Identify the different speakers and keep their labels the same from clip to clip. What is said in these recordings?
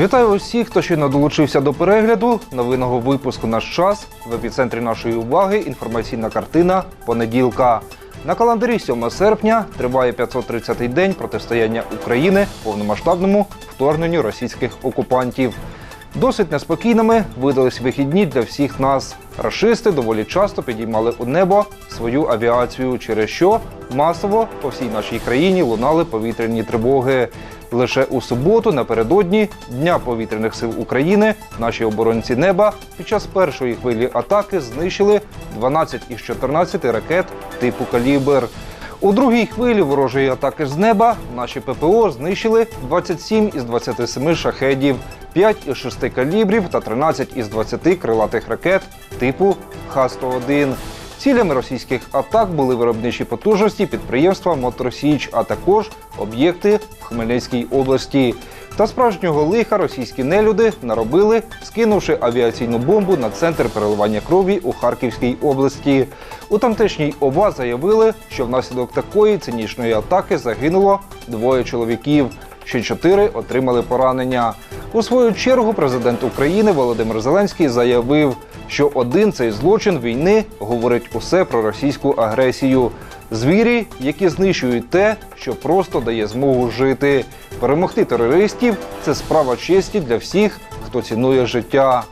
Speaker 1: Вітаю усіх, хто щойно долучився до перегляду новинного випуску Наш час в епіцентрі нашої уваги. Інформаційна картина понеділка. На календарі 7 серпня триває 530-й день протистояння України повномасштабному вторгненню російських окупантів. Досить неспокійними видались вихідні для всіх нас. Рашисти доволі часто підіймали у небо свою авіацію, через що масово по всій нашій країні лунали повітряні тривоги. Лише у суботу, напередодні Дня повітряних сил України, наші оборонці неба під час першої хвилі атаки знищили 12 із 14 ракет типу калібр. У другій хвилі ворожої атаки з неба наші ППО знищили 27 із 27 шахедів, 5 із 6 калібрів та 13 із 20 крилатих ракет типу Х-101. Цілями російських атак були виробничі потужності підприємства Моторсіч, а також об'єкти в Хмельницькій області. Та справжнього лиха російські нелюди наробили, скинувши авіаційну бомбу на центр переливання крові у Харківській області. У тамтешній ОВА заявили, що внаслідок такої цинічної атаки загинуло двоє чоловіків. Ще чотири отримали поранення. У свою чергу президент України Володимир Зеленський заявив, що один цей злочин війни говорить усе про російську агресію. Звірі, які знищують те, що просто дає змогу жити. Перемогти терористів це справа честі для всіх, хто цінує життя.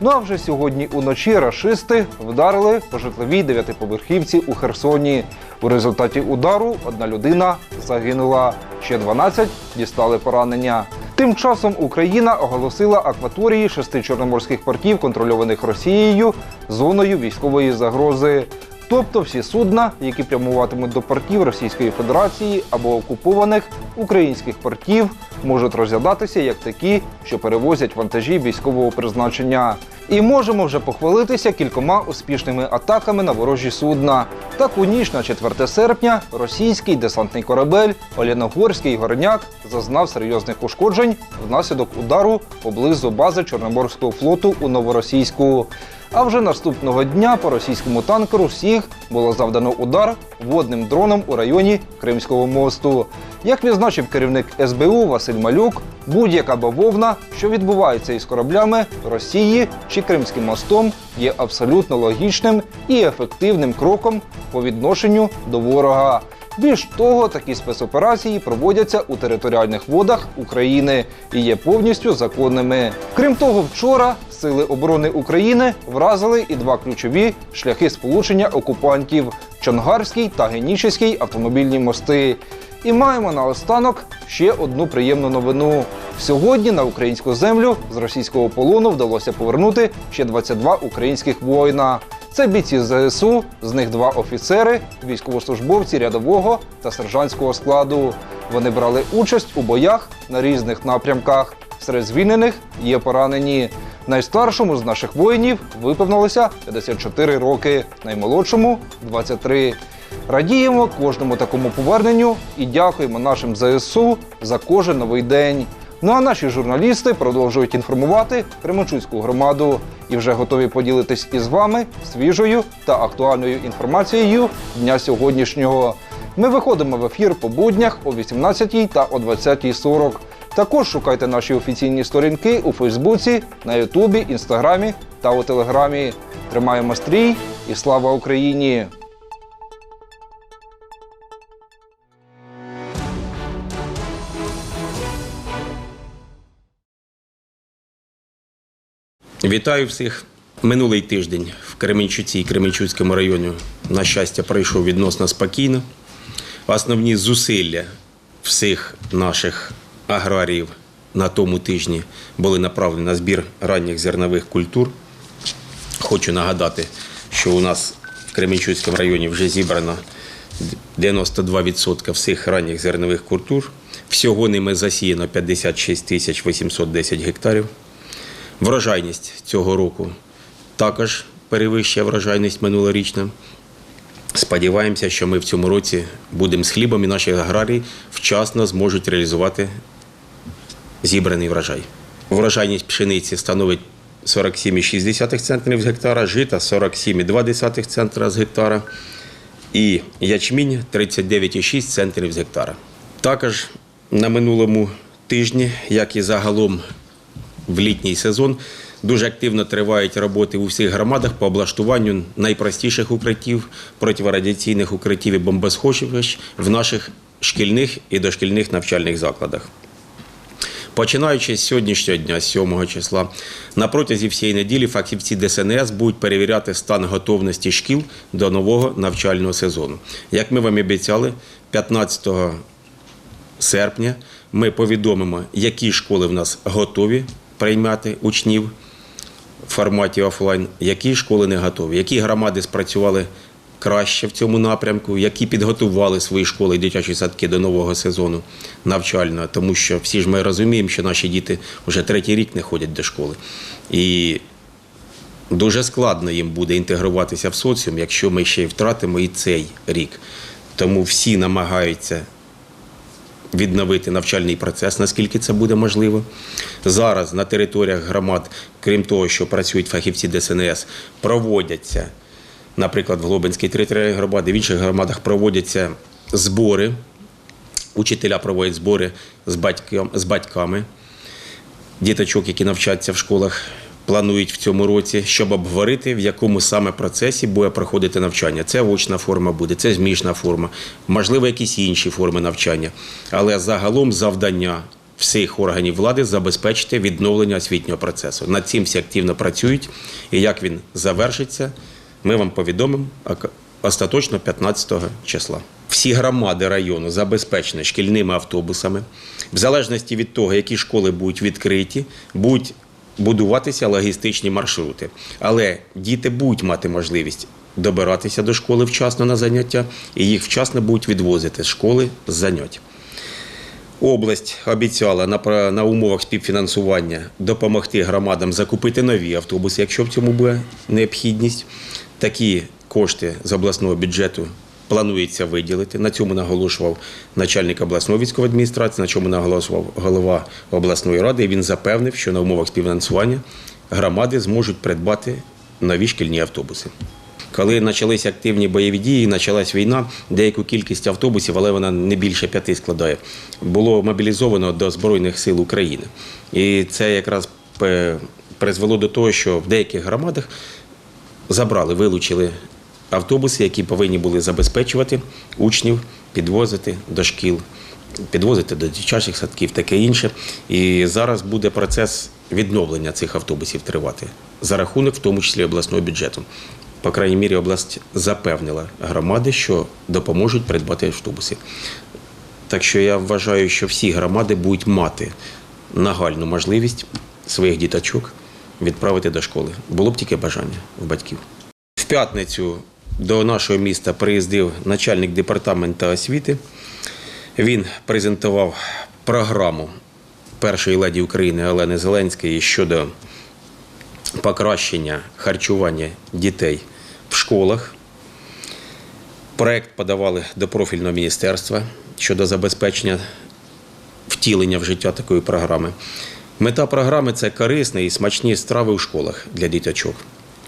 Speaker 1: Ну а вже сьогодні уночі рашисти вдарили по житловій дев'ятиповерхівці у Херсоні. У результаті удару одна людина загинула, ще 12 дістали поранення. Тим часом Україна оголосила акваторії шести чорноморських портів, контрольованих Росією, зоною військової загрози. Тобто всі судна, які прямуватимуть до портів Російської Федерації або окупованих українських портів, можуть розглядатися як такі, що перевозять вантажі військового призначення. І можемо вже похвалитися кількома успішними атаками на ворожі судна. Так у ніч на 4 серпня російський десантний корабель Оляногорський горняк зазнав серйозних ушкоджень внаслідок удару поблизу бази Чорноморського флоту у Новоросійську. А вже наступного дня по російському танкеру Сіг було завдано удар водним дроном у районі Кримського мосту. Як відзначив керівник СБУ Василь Малюк, будь-яка бавовна, що відбувається із кораблями Росії чи Кримським мостом, є абсолютно логічним і ефективним кроком по відношенню до ворога. Більш того, такі спецоперації проводяться у територіальних водах України і є повністю законними. Крім того, вчора сили оборони України вразили і два ключові шляхи сполучення окупантів Чонгарський та Генічеський автомобільні мости. І маємо наостанок ще одну приємну новину. Сьогодні на українську землю з російського полону вдалося повернути ще 22 українських воїна. Це бійці ЗСУ, з них два офіцери, військовослужбовці рядового та сержантського складу. Вони брали участь у боях на різних напрямках. Серед звільнених є поранені. Найстаршому з наших воїнів виповнилося 54 роки, наймолодшому 23. Радіємо кожному такому поверненню і дякуємо нашим ЗСУ за кожен новий день. Ну а наші журналісти продовжують інформувати Кременчуцьку громаду і вже готові поділитись із вами свіжою та актуальною інформацією дня сьогоднішнього. Ми виходимо в ефір по буднях о 18 та о 20.40. Також шукайте наші офіційні сторінки у Фейсбуці, на Ютубі, Інстаграмі та у Телеграмі. Тримаємо стрій і слава Україні!
Speaker 2: Вітаю всіх. Минулий тиждень в Кременчуці і Кременчуцькому районі, на щастя, пройшов відносно спокійно. Основні зусилля всіх наших аграріїв на тому тижні були направлені на збір ранніх зернових культур. Хочу нагадати, що у нас в Кременчуцькому районі вже зібрано 92% всіх ранніх зернових культур. Всього ними засіяно 56 тисяч 810 гектарів. Врожайність цього року також перевищує врожайність минулорічна. Сподіваємося, що ми в цьому році будемо з хлібом і наші аграрії вчасно зможуть реалізувати зібраний врожай. Врожайність пшениці становить 47,6 центнерів з гектара, жита 47,2 центра з гектара і ячмінь 39,6 центнерів з гектара. Також на минулому тижні, як і загалом в літній сезон. Дуже активно тривають роботи у всіх громадах по облаштуванню найпростіших укриттів, протирадіаційних укриттів і бомбосховищ в наших шкільних і дошкільних навчальних закладах. Починаючи з сьогоднішнього дня, з 7 числа, на протязі всієї неділі фахівці ДСНС будуть перевіряти стан готовності шкіл до нового навчального сезону. Як ми вам обіцяли, 15 серпня ми повідомимо, які школи в нас готові приймати учнів в форматі офлайн, які школи не готові, які громади спрацювали краще в цьому напрямку, які підготували свої школи і дитячі садки до нового сезону навчального, тому що всі ж ми розуміємо, що наші діти вже третій рік не ходять до школи. І дуже складно їм буде інтегруватися в соціум, якщо ми ще й втратимо і цей рік. Тому всі намагаються відновити навчальний процес, наскільки це буде можливо. Зараз на територіях громад, крім того, що працюють фахівці ДСНС, проводяться, наприклад, в Глобинській територіальній громаді, в інших громадах проводяться збори. Учителя проводять збори з, батькам, з батьками діточок, які навчаться в школах, планують в цьому році, щоб обговорити, в якому саме процесі буде проходити навчання. Це очна форма буде, це змішна форма, можливо, якісь інші форми навчання. Але загалом завдання всіх органів влади забезпечити відновлення освітнього процесу. Над цим всі активно працюють, і як він завершиться, ми вам повідомимо остаточно 15 числа. Всі громади району забезпечені шкільними автобусами. В залежності від того, які школи будуть відкриті, будуть будуватися логістичні маршрути. Але діти будуть мати можливість добиратися до школи вчасно на заняття, і їх вчасно будуть відвозити з школи з занять. Область обіцяла на, на умовах співфінансування допомогти громадам закупити нові автобуси, якщо в цьому буде необхідність. Такі кошти з обласного бюджету планується виділити. На цьому наголошував начальник обласної військової адміністрації, на чому наголошував голова обласної ради. І він запевнив, що на умовах співфінансування громади зможуть придбати нові шкільні автобуси. Коли почалися активні бойові дії, почалась війна, деяку кількість автобусів, але вона не більше п'яти складає, було мобілізовано до Збройних сил України. І це якраз призвело до того, що в деяких громадах забрали, вилучили автобуси, які повинні були забезпечувати учнів, підвозити до шкіл, підвозити до дитячих садків, таке інше. І зараз буде процес відновлення цих автобусів тривати за рахунок, в тому числі обласного бюджету. По крайній мірі, область запевнила громади, що допоможуть придбати автобуси. Так що я вважаю, що всі громади будуть мати нагальну можливість своїх діточок відправити до школи. Було б тільки бажання в батьків. В п'ятницю до нашого міста приїздив начальник департаменту освіти. Він презентував програму першої леді України Олени Зеленської щодо покращення харчування дітей в школах. Проект подавали до профільного міністерства щодо забезпечення втілення в життя такої програми. Мета програми це корисні і смачні страви у школах для діточок.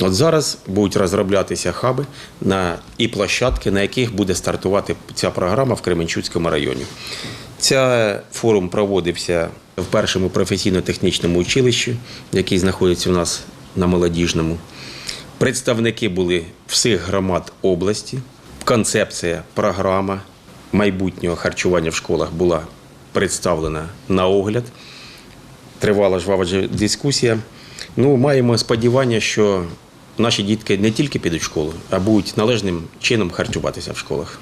Speaker 2: От зараз будуть розроблятися хаби на, і площадки, на яких буде стартувати ця програма в Кременчуцькому районі. Ця форум проводився в першому професійно-технічному училищі, який знаходиться у нас на молодіжному. Представники були всіх громад області. Концепція, програма майбутнього харчування в школах була представлена на огляд. Тривала жвава дискусія. Ну, маємо сподівання, що наші дітки не тільки підуть в школу, а будуть належним чином харчуватися в школах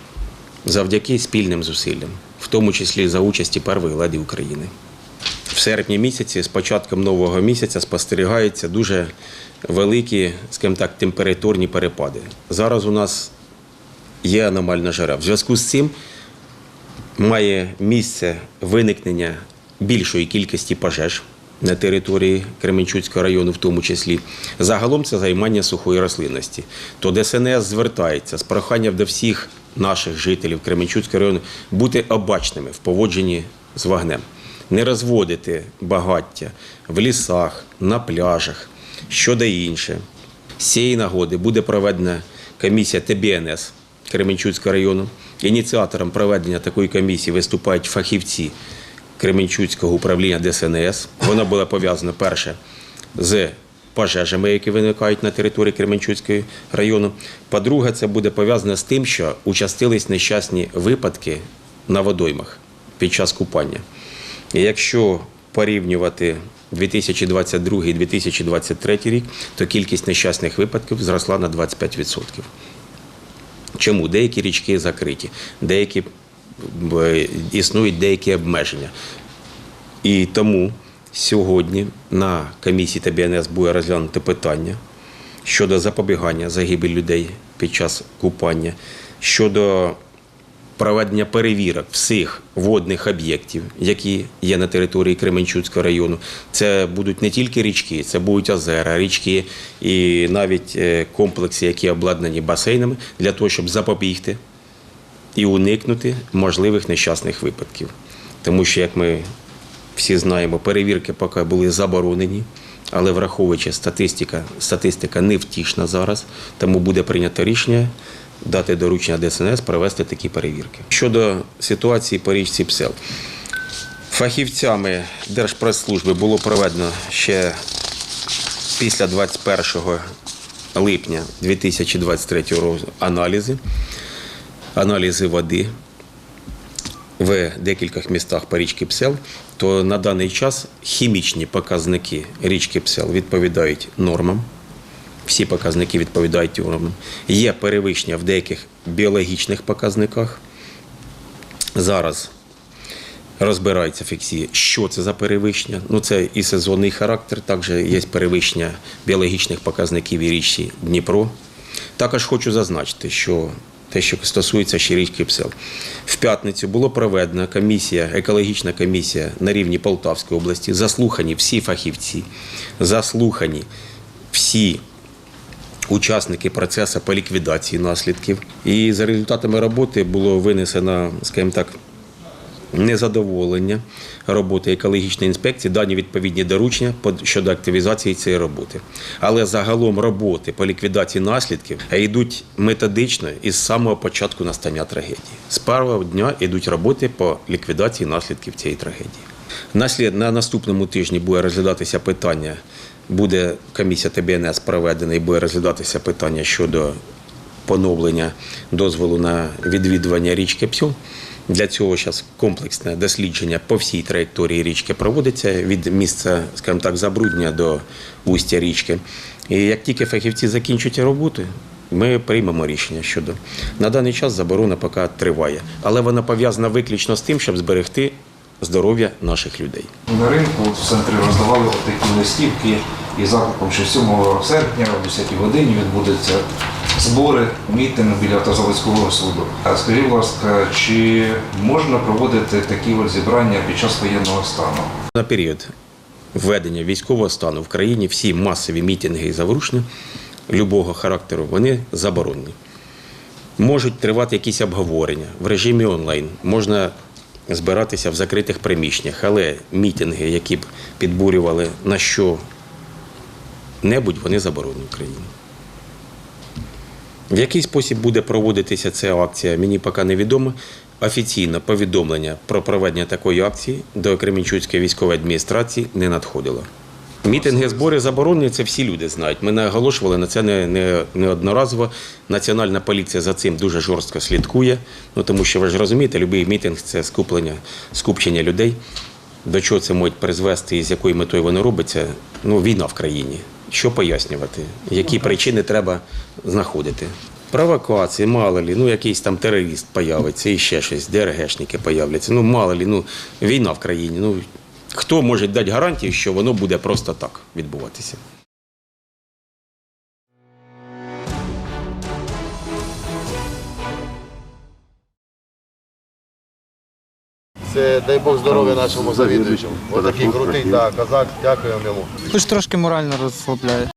Speaker 2: завдяки спільним зусиллям, в тому числі за участі першої леді України. В серпні місяці, з початком нового місяця, спостерігаються дуже великі, скажімо так, температурні перепади. Зараз у нас є аномальна жара. В зв'язку з цим має місце виникнення більшої кількості пожеж на території Кременчуцького району, в тому числі. Загалом це займання сухої рослинності. То ДСНС звертається з проханням до всіх наших жителів Кременчуцького району бути обачними в поводженні з вогнем, не розводити багаття в лісах, на пляжах, щодо інше. З цієї нагоди буде проведена комісія ТБНС Кременчуцького району. Ініціатором проведення такої комісії виступають фахівці Кременчуцького управління ДСНС. Воно було пов'язано перше з пожежами, які виникають на території Кременчуцького району. По-друге, це буде пов'язано з тим, що участились нещасні випадки на водоймах під час купання. І якщо порівнювати 2022-2023 рік, то кількість нещасних випадків зросла на 25%. Чому? Деякі річки закриті, деякі існують деякі обмеження. І тому сьогодні на комісії ТБНС буде розглянути питання щодо запобігання загибелі людей під час купання, щодо проведення перевірок всіх водних об'єктів, які є на території Кременчуцького району. Це будуть не тільки річки, це будуть озера, річки і навіть е, комплекси, які обладнані басейнами, для того, щоб запобігти і уникнути можливих нещасних випадків. Тому що, як ми всі знаємо, перевірки поки були заборонені, але враховуючи статистика, статистика невтішна зараз, тому буде прийнято рішення дати доручення ДСНС провести такі перевірки. Щодо ситуації по річці Псел. Фахівцями Держпрес-служби було проведено ще після 21 липня 2023 року аналізи, аналізи води в декількох містах по річці Псел, то на даний час хімічні показники річки Псел відповідають нормам. Всі показники відповідають нормам. Є перевищення в деяких біологічних показниках. Зараз розбираються фіксії, що це за перевищення. Ну, це і сезонний характер, також є перевищення біологічних показників і річці Дніпро. Також хочу зазначити, що те, що стосується ще річки Псел. В п'ятницю було проведена комісія, екологічна комісія на рівні Полтавської області. Заслухані всі фахівці, заслухані всі учасники процесу по ліквідації наслідків. І за результатами роботи було винесено, скажімо так, незадоволення роботи екологічної інспекції, дані відповідні доручення щодо активізації цієї роботи. Але загалом роботи по ліквідації наслідків йдуть методично із самого початку настання трагедії. З першого дня йдуть роботи по ліквідації наслідків цієї трагедії. Наслід на наступному тижні буде розглядатися питання. Буде комісія ТБНС проведена і буде розглядатися питання щодо поновлення дозволу на відвідування річки Псьол. Для цього зараз комплексне дослідження по всій траєкторії річки проводиться від місця, скажімо так, забруднення до устя річки. І як тільки фахівці закінчать роботу, ми приймемо рішення щодо на даний час заборона поки триває, але вона пов'язана виключно з тим, щоб зберегти здоров'я наших людей.
Speaker 1: На ринку в центрі роздавали такі листівки і закликом, що 7 серпня о 10 годині відбудуться збори, мітинг біля автозаводського суду. А скажіть, будь ласка, чи можна проводити такі от зібрання під час воєнного стану?
Speaker 2: На період введення військового стану в країні всі масові мітинги і заворушення любого характеру вони заборонені. Можуть тривати якісь обговорення в режимі онлайн, можна збиратися в закритих приміщеннях, але мітинги, які б підбурювали на що небудь, вони заборонені в країні. В який спосіб буде проводитися ця акція, мені поки невідомо. Офіційно повідомлення про проведення такої акції до Кременчуцької військової адміністрації не надходило. Мітинги, збори заборонені, це всі люди знають. Ми наголошували на це не, не, неодноразово. Національна поліція за цим дуже жорстко слідкує. Ну тому що ви ж розумієте, будь-який мітинг це скуплення, скупчення людей. До чого це можуть призвести і з якою метою воно робиться? Ну, війна в країні. Що пояснювати? Які причини треба знаходити? Провокації, мало лі, ну якийсь там терорист появиться і ще щось, ДРГшники появляться. Ну, мало лі, ну війна в країні. Ну хто може дати гарантію, що воно буде просто так відбуватися?
Speaker 3: Це дай Бог здоров'я нашому завідуючому. Отакий крутий да, козак, дякуємо йому.
Speaker 4: Хоч трошки морально розслабляє.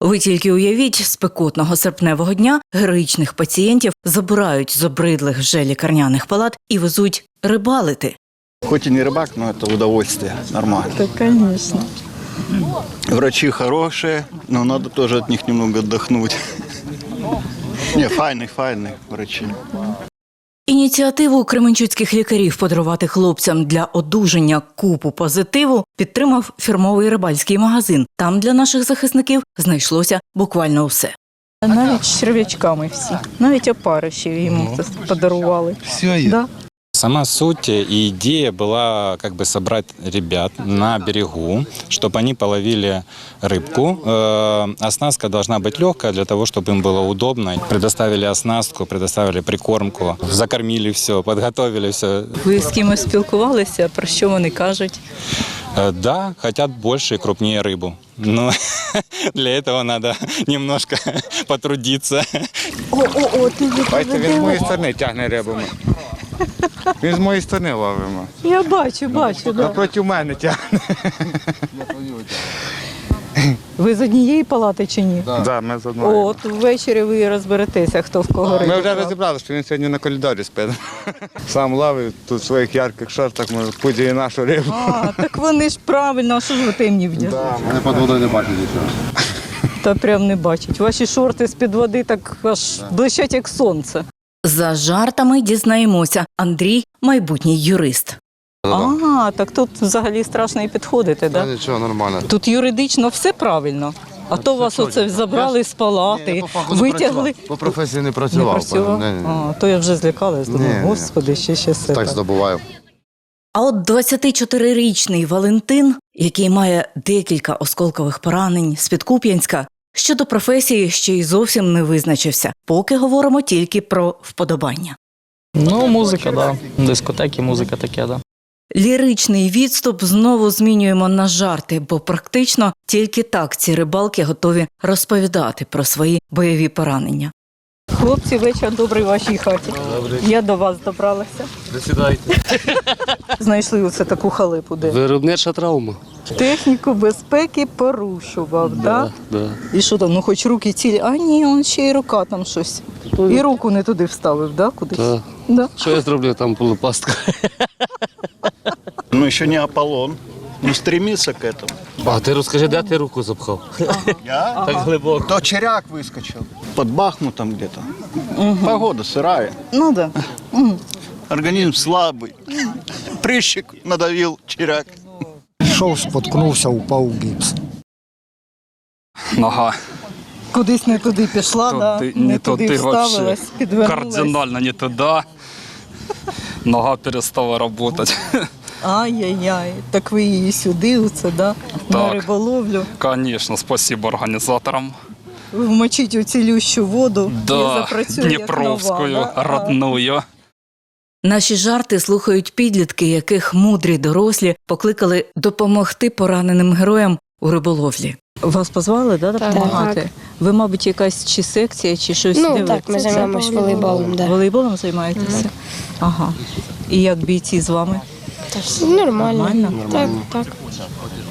Speaker 5: Ви тільки уявіть, спекотного серпневого дня героїчних пацієнтів забирають з обридлих вже лікарняних палат і везуть рибалити.
Speaker 6: Хоть и не рыбак, но это удовольствие, нормально.
Speaker 7: Да, конечно.
Speaker 6: Врачи хорошие, но надо тоже от них немного отдохнуть. Не, файные, файные врачи.
Speaker 5: Ініціативу кременчуцьких лікарів подарувати хлопцям для одужання купу позитиву підтримав фірмовий рибальський магазин. Там для наших захисників знайшлося буквально усе.
Speaker 7: Навіть з черв'ячками всі, навіть опаришів йому це подарували.
Speaker 3: Все є.
Speaker 7: Да.
Speaker 8: Сама суть и идея была как бы собрать ребят на берегу, чтобы они половили рыбку. Э, Оснастка должна быть легкая для того, чтобы им было удобно. Предоставили оснастку, предоставили прикормку, закормили все, подготовили все.
Speaker 7: Ви з кимось спілкувалися, про що вони кажуть?
Speaker 8: Э, Да, хотят больше и крупнее рыбу. Но для этого надо немножко потрудиться.
Speaker 4: Бачите, він з моєї сторони тягне рибами. Він з моєї сторони ловимо.
Speaker 7: Я бачу, бачу. Да.
Speaker 4: проти мене тягне.
Speaker 7: Ви з однієї палати чи ні?
Speaker 4: Да, ми з одного.
Speaker 7: От ввечері ви розберетеся, хто в кого
Speaker 4: Ми вже
Speaker 7: брав.
Speaker 4: розібрали, що він сьогодні на коридорі спить. Сам ловить тут в своїх ярких шортах, може, пудіє нашу рибу.
Speaker 7: А, так вони ж правильно, а що ж ви темні вдягли?
Speaker 3: Мене під водою не бачить нічого.
Speaker 7: Та прям не бачать. Ваші шорти з-під води так аж блищать, як сонце.
Speaker 5: За жартами дізнаємося, Андрій майбутній юрист.
Speaker 7: А, так тут взагалі страшно і підходити,
Speaker 3: Та
Speaker 7: да?
Speaker 3: нічого, нормально.
Speaker 7: Тут юридично все правильно. А то вас оце забрали з палати, витягли.
Speaker 3: По професії не
Speaker 7: Не
Speaker 3: працював.
Speaker 7: А, то я вже злякалась, думаю, господи, ще ще все.
Speaker 3: Так
Speaker 7: так.
Speaker 3: здобуваю.
Speaker 5: А от 24-річний Валентин, який має декілька осколкових поранень з-під Куп'янська, щодо професії ще й зовсім не визначився, поки говоримо тільки про вподобання.
Speaker 9: Ну, музика, да. Дискотеки, музика таке, да.
Speaker 5: Ліричний відступ знову змінюємо на жарти, бо практично тільки так ці рибалки готові розповідати про свої бойові поранення.
Speaker 7: Хлопці, вечір добрий в вашій хаті. Я до вас добралася.
Speaker 10: Присідайте.
Speaker 7: Знайшли оце таку халепу, де
Speaker 10: Виробнича травма.
Speaker 7: техніку безпеки порушував, так? Да?
Speaker 10: Да.
Speaker 7: І що там, ну хоч руки цілі, а ні, он ще й рука там щось. І руку не туди вставив, да? Кудись?
Speaker 10: Да.
Speaker 7: Да.
Speaker 10: Що я зроблю, там була пастка.
Speaker 6: Ну, еще не Аполлон Ну, стремиться к этому.
Speaker 10: А ти розкажи, де ти руку запхав?
Speaker 6: Я?
Speaker 10: Так глибоко.
Speaker 6: То черяк выскочил. Под Бахмутом где-то. Погода сырая.
Speaker 7: Ну да.
Speaker 6: Организм слабый. Прыщик надавил черяк.
Speaker 11: Пішов, споткнувся, упав у гіпс.
Speaker 9: Нога
Speaker 7: Кудись не туди пішла, да?
Speaker 9: Туди-
Speaker 7: не,
Speaker 9: не
Speaker 7: туди
Speaker 9: туди вообще.
Speaker 7: вставилась, підвернулась.
Speaker 9: кардинально не туди. Нога перестала працювати.
Speaker 7: Ай-яй-яй, так ви її сюди, оце, да? на
Speaker 9: Так.
Speaker 7: риболовлю.
Speaker 9: Звісно, спасибо організаторам.
Speaker 7: Вмочіть у цілющу воду і
Speaker 9: Да,
Speaker 7: запрацює як
Speaker 9: Дніпровською,
Speaker 7: нова, да?
Speaker 9: родною.
Speaker 5: Наші жарти слухають підлітки, яких мудрі дорослі покликали допомогти пораненим героям у риболовлі.
Speaker 7: Вас позвали, да, допомагати?
Speaker 12: так.
Speaker 7: Ви, мабуть, якась чи секція, чи щось
Speaker 12: Ну,
Speaker 7: дивитеся?
Speaker 12: так, ми займаємось волейболом, да.
Speaker 7: Волейболом займаєтеся? Ага. І як бійці з вами?
Speaker 12: Нормально.
Speaker 7: Нормально?
Speaker 12: Так, так.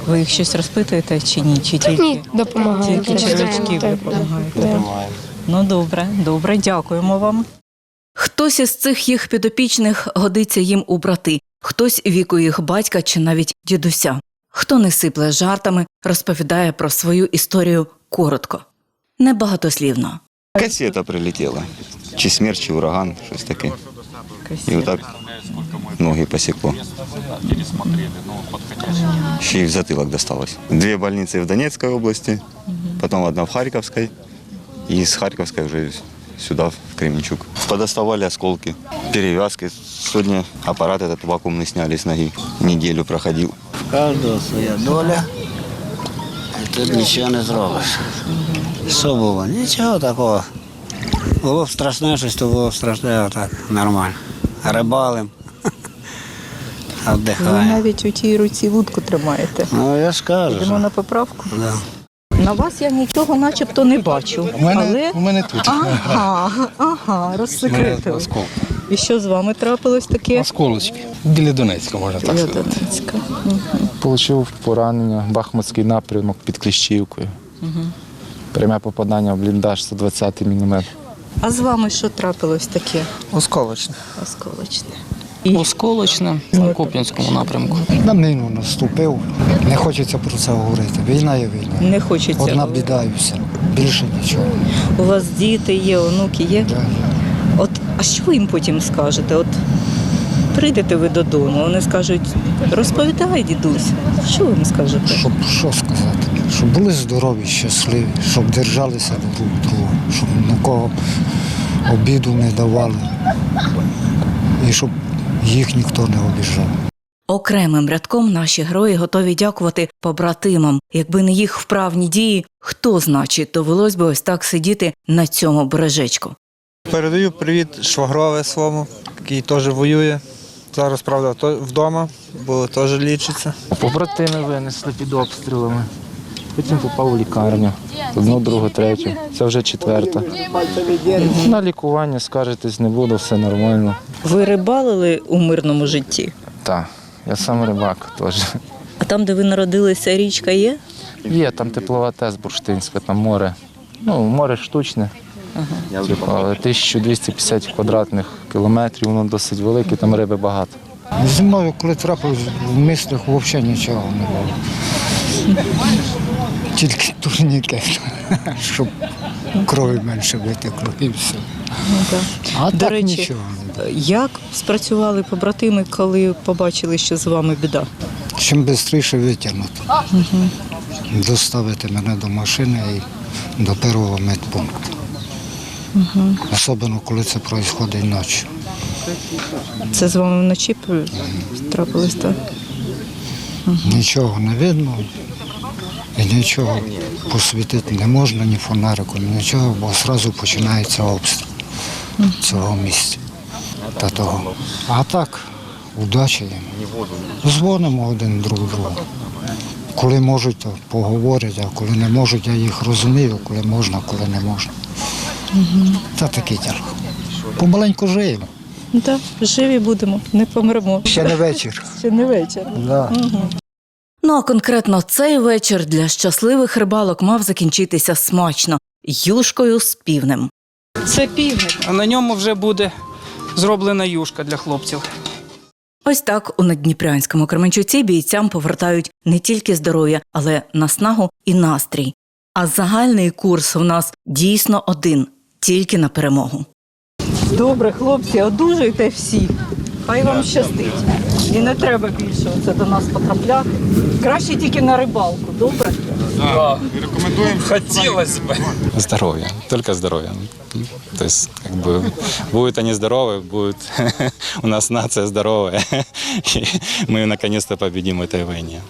Speaker 7: Ви їх щось розпитуєте чи ні? Чи тільки,
Speaker 12: Ні, допомагаємо.
Speaker 7: тільки червячків
Speaker 12: Так,
Speaker 7: допомагаєте? Ну, добре, добре, дякуємо вам.
Speaker 5: Хтось із цих їх підопічних годиться їм у брати, хтось віку їх батька чи навіть дідуся. Хто не сипле жартами, розповідає про свою історію коротко, небагатослівно.
Speaker 13: Касета прилетіла. Чи смерч, чи ураган, щось таке. І отак ноги посекло. Ще й в затылок досталось. Две больницы в Донецкой области, потом одна в Харьковской, и из Харьковской уже сюда, в Кременчук. Подоставали осколки, перевязки. Сегодня аппарат этот вакуумный сняли с ноги. Неделю проходил.
Speaker 11: Кожного своя доля. І тут нічого не зробиш. Що було? Нічого такого. Було б страшне щось, то було б страшне, а так нормально. Рибалим.
Speaker 7: Ви навіть у тій руці вудку тримаєте.
Speaker 11: Ну я ж кажу.
Speaker 7: Йдемо на поправку.
Speaker 11: Да.
Speaker 7: На вас я нічого начебто не бачу.
Speaker 4: У мене,
Speaker 7: але...
Speaker 4: у мене тут.
Speaker 7: Ага, ага, розсекретили. І що з вами трапилось таке?
Speaker 4: Осколочки. Біля Донецька, можна так
Speaker 7: Я
Speaker 4: сказати.
Speaker 7: Донецька.
Speaker 14: Получив поранення, Бахмутський напрямок під Кліщівкою. Пряме попадання в бліндаж 120 мм.
Speaker 7: А з вами що трапилось таке
Speaker 4: Осколочне.
Speaker 7: осколочне?
Speaker 9: Осколочне на Куп'янському напрямку.
Speaker 11: На мину наступив. Не хочеться про це говорити. Війна є війна.
Speaker 7: Не хочеться.
Speaker 11: Одна біда і все. Більше нічого.
Speaker 7: У вас діти є, онуки є.
Speaker 11: Да.
Speaker 7: От А що ви їм потім скажете? От прийдете ви додому, вони скажуть, розповідай, дідусь. Що ви їм скажете?
Speaker 11: Щоб що сказати? Щоб були здорові, щасливі, щоб держалися друг друга, щоб нікого обіду не давали. І щоб їх ніхто не обіжав.
Speaker 5: Окремим рядком наші герої готові дякувати побратимам. Якби не їх вправні дії, хто значить, довелось би ось так сидіти на цьому бережечку.
Speaker 4: Передаю привіт швагрове своєму, який теж воює. Зараз, правда, то- вдома, бо теж лічиться.
Speaker 14: Побратими винесли під обстрілами. Потім попав у лікарню. Одну, другу, третю. Це вже четверта. На лікування скаржитись не буду, все нормально.
Speaker 7: Ви рибалили у мирному житті?
Speaker 14: Так, я сам рибак теж.
Speaker 7: А там, де ви народилися, річка є?
Speaker 14: Є там теплова тез бурштинська, там море. Ну, море штучне. Типу, але 1250 квадратних кілометрів, воно досить велике, там риби багато.
Speaker 11: Зимою, коли трапилось, в мислях взагалі нічого не було. Тільки турнікет, щоб крові менше витекло і все. А
Speaker 7: До
Speaker 11: так
Speaker 7: речі,
Speaker 11: нічого.
Speaker 7: Як спрацювали побратими, коли побачили, що з вами біда?
Speaker 11: Чим швидше витягнути. Доставити мене до машини і до першого медпункту. Особливо, коли це відбувається ночі.
Speaker 7: Це з вами вночі трапилось, так?
Speaker 11: Нічого не видно і нічого посвітити не можна, ні фонариком, нічого, бо одразу починається обстріл цього місця та того. А так, удачі їм. Дзвонимо один друг другу. Коли можуть, то поговорять, а коли не можуть, я їх розумію, коли можна, коли не можна. Та таке діло. Помаленьку живемо.
Speaker 7: Так, живі будемо, не помремо.
Speaker 11: Ще не вечір.
Speaker 7: Ще не вечір.
Speaker 11: Да.
Speaker 5: Ну а конкретно цей вечір для щасливих рибалок мав закінчитися смачно юшкою з півнем.
Speaker 7: Це півник.
Speaker 15: А на ньому вже буде зроблена юшка для хлопців.
Speaker 5: Ось так у Надніпрянському Кременчуці бійцям повертають не тільки здоров'я, але наснагу і настрій. А загальний курс в нас дійсно один тільки на перемогу.
Speaker 7: Добре, хлопці, одужуйте всі. Хай вам щастить. І не треба більше оце до нас потрапляти. Краще тільки на рибалку, добре?
Speaker 15: Хотілося б.
Speaker 8: Здоровья, только здоровье. То есть, как бы, будут они здоровы, будет у нас нация здоровая, и мы наконец-то победим в этой войне.